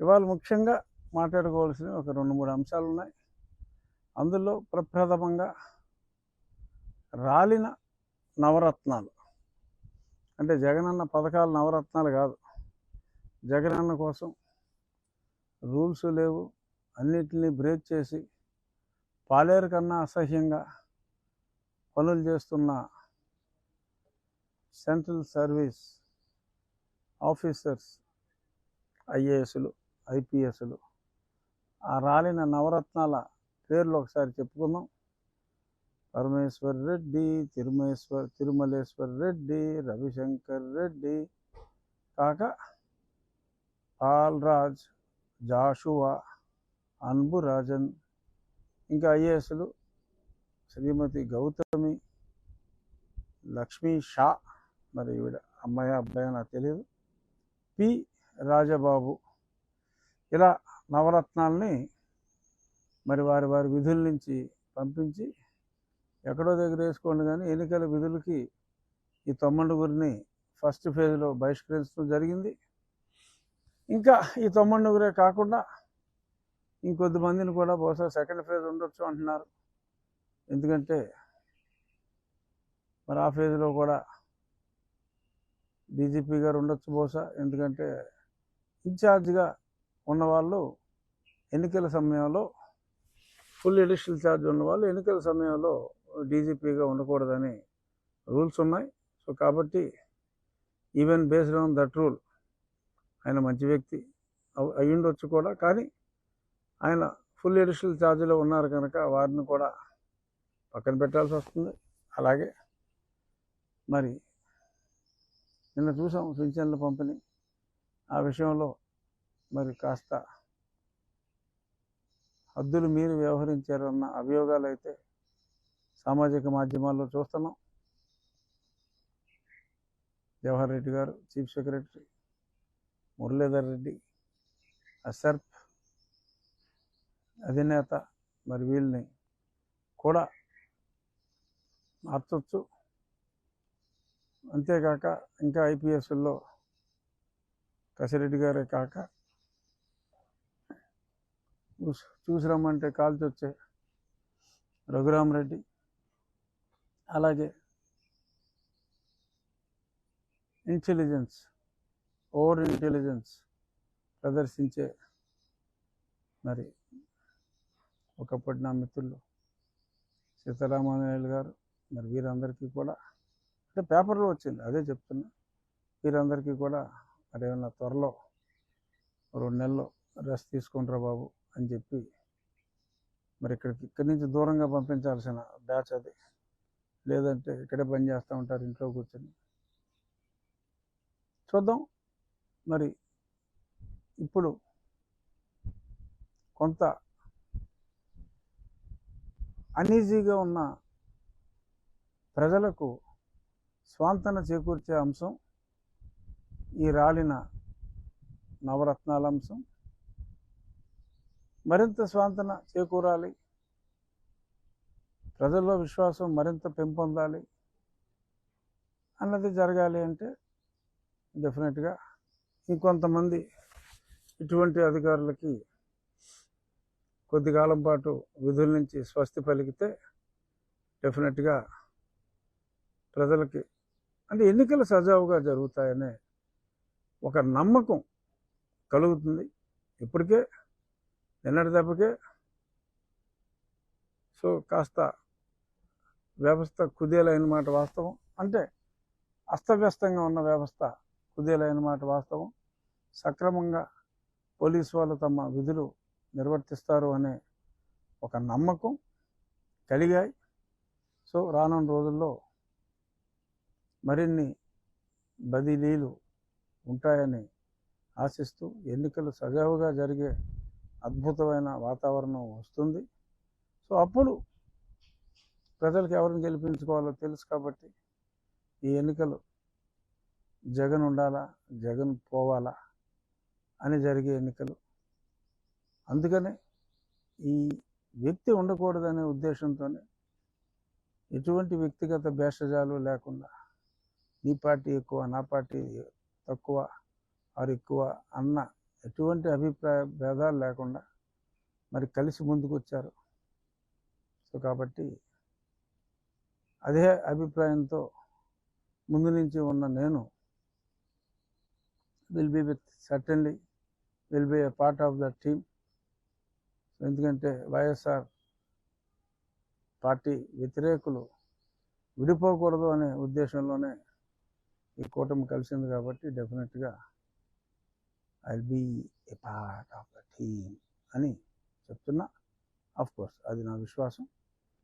ఇవాళ ముఖ్యంగా మాట్లాడుకోవాల్సిన ఒక రెండు మూడు అంశాలు ఉన్నాయి. అందులో ప్రప్రథమంగా రాలిన నవరత్నాలు. అంటే జగనన్న పథకాలు నవరత్నాలు కాదు. జగనన్న కోసం రూల్స్ లేవు. అన్నిటిని బ్రేక్ చేసి పాలేరు కన్నా అసహ్యంగా పనులు చేస్తున్న సెంట్రల్ సర్వీస్ ఆఫీసర్స్ ఐఏఎస్లు ఐపీఎస్లు. ఆ రాలిన నవరత్నాల పేర్లు ఒకసారి చెప్పుకుందాం. పరమేశ్వర్ రెడ్డి తిరుమేశ్వర్ తిరుమలేశ్వర్ రెడ్డి రవిశంకర్ రెడ్డి కాక పాల్రాజ్ జాషువా అన్బురాజన్ ఇంకా ఐఏఎస్లు శ్రీమతి గౌతమి లక్ష్మీ షా. మరి ఈవిడ అమ్మాయి అబ్బాయి నాకు తెలియదు పి. రాజబాబు. ఇలా నవరత్నాల్ని మరి వారి వారి విధుల నుంచి పంపించి ఎక్కడో దగ్గర వేసుకోండి కానీ ఎన్నికల విధులకి ఈ తొమ్మండుగురిని ఫస్ట్ ఫేజ్లో బహిష్కరించడం జరిగింది. ఇంకా ఈ తొమ్మండుగురే కాకుండా ఇంకొద్ది మందిని కూడా బహుశా సెకండ్ ఫేజ్ ఉండొచ్చు అంటున్నారు. ఎందుకంటే మరి ఆ ఫేజ్లో కూడా డీజీపీ గారు ఉండొచ్చు బహుశా. ఎందుకంటే ఇన్ఛార్జ్గా ఉన్నవాళ్ళు ఎన్నికల సమయంలో ఫుల్ ఎడిషనల్ ఛార్జ్ ఉన్నవాళ్ళు ఎన్నికల సమయంలో డీజీపీగా ఉండకూడదని రూల్స్ ఉన్నాయి. సో కాబట్టి even based on that rule ఆయన మంచి వ్యక్తి అయ్యుండొచ్చు కూడా. కానీ ఆయన ఫుల్ ఎడిషనల్ ఛార్జీలో ఉన్నారు కనుక వారిని కూడా పక్కన పెట్టాల్సి వస్తుంది. అలాగే మరి నిన్న చూసాం పింఛన్ల పంపిణీ. ఆ విషయంలో మరి కాస్త హద్దులు మీరు వ్యవహరించారన్న అభియోగాలు అయితే సామాజిక మాధ్యమాల్లో చూస్తున్నాం. జవహర్ రెడ్డి గారు చీఫ్ సెక్రటరీ మురళీధర్ రెడ్డి అసర్ప్ అధినేత మరి వీళ్ళని కూడా మార్చొచ్చు. అంతేకాక ఇంకా ఐపీఎస్లో కసిరెడ్డి గారే కాక చూసి- చూసి రమ్మంటే కాల్చి వచ్చే రఘురామరెడ్డి. అలాగే ఇంటెలిజెన్స్ ఓవర్ ఇంటెలిజెన్స్ ప్రదర్శించే మరి ఒకప్పటి నా మిత్రులు సీతారామానాయుడు గారు మరి వీరందరికీ కూడా అంటే పేపర్లో వచ్చింది అదే చెప్తున్నా. వీరందరికీ కూడా మరి ఏమన్నా త్వరలో రెండు నెలలు రెస్ట్ తీసుకుంటారా బాబు? అని చెప్పి మరి ఇక్కడికి ఇక్కడి నుంచి దూరంగా పంపించాల్సిన బ్యాచ్ అది. లేదంటే ఇక్కడే పని చేస్తూ ఉంటారు ఇంట్లో కూర్చొని. చూద్దాం. మరి ఇప్పుడు కొంత అనీజీగా ఉన్న ప్రజలకు స్వాంతన చేకూర్చే అంశం ఈ రాలిన నవరత్నాల అంశం. మరింత స్వాంతన చేకూరాలి. ప్రజల్లో విశ్వాసం మరింత పెంపొందాలి. అన్నది జరగాలి అంటే డెఫినెట్గా ఇంకొంతమంది ఇటువంటి అధికారులకి కొద్ది కాలం పాటు విధుల నుంచి స్వస్తి పలికితే డెఫినెట్గా ప్రజలకి అంటే ఎన్నికలు సజావుగా జరుగుతాయనే ఒక నమ్మకం కలుగుతుంది. ఇప్పటికే ఎన్నటి దెబ్బకే? సో కాస్త వ్యవస్థ కుదేలైన మాట వాస్తవం. అంటే అస్తవ్యస్తంగా ఉన్న వ్యవస్థ కుదేలైన మాట వాస్తవం. సక్రమంగా పోలీసు వాళ్ళు తమ విధులు నిర్వర్తిస్తారు అనే ఒక నమ్మకం కలిగాయి. సో రానున్న రోజుల్లో మరిన్ని బదిలీలు ఉంటాయని ఆశిస్తూ ఎన్నికలు సజావుగా జరిగే అద్భుతమైన వాతావరణం వస్తుంది. సో అప్పుడు ప్రజలకు ఎవరిని గెలిపించుకోవాలో తెలుసు కాబట్టి ఈ ఎన్నికలు జగన్ ఉండాలా జగన్ పోవాలా అని జరిగే ఎన్నికలు. అందుకనే ఈ వ్యక్తి ఉండకూడదనే ఉద్దేశంతోనే ఎటువంటి వ్యక్తిగత భేషజాలు లేకుండా నీ పార్టీ ఎక్కువ నా పార్టీ తక్కువ ఆరు ఎక్కువ అన్న ఎటువంటి అభిప్రాయ భేదాలు లేకుండా మరి కలిసి ముందుకు వచ్చారు సో కాబట్టి అదే అభిప్రాయంతో ముందు నుంచి ఉన్న నేను will be with certainly will be a part of the team ఎందుకంటే వైఎస్ఆర్ పార్టీ వ్యతిరేకులు విడిపోకూడదు అనే ఉద్దేశంలోనే ఈ కూటమి కలిసింది కాబట్టి డెఫినెట్గా I be a part of the team అని చెప్తున్నా ఆఫ్ కోర్స్ అది నా విశ్వాసం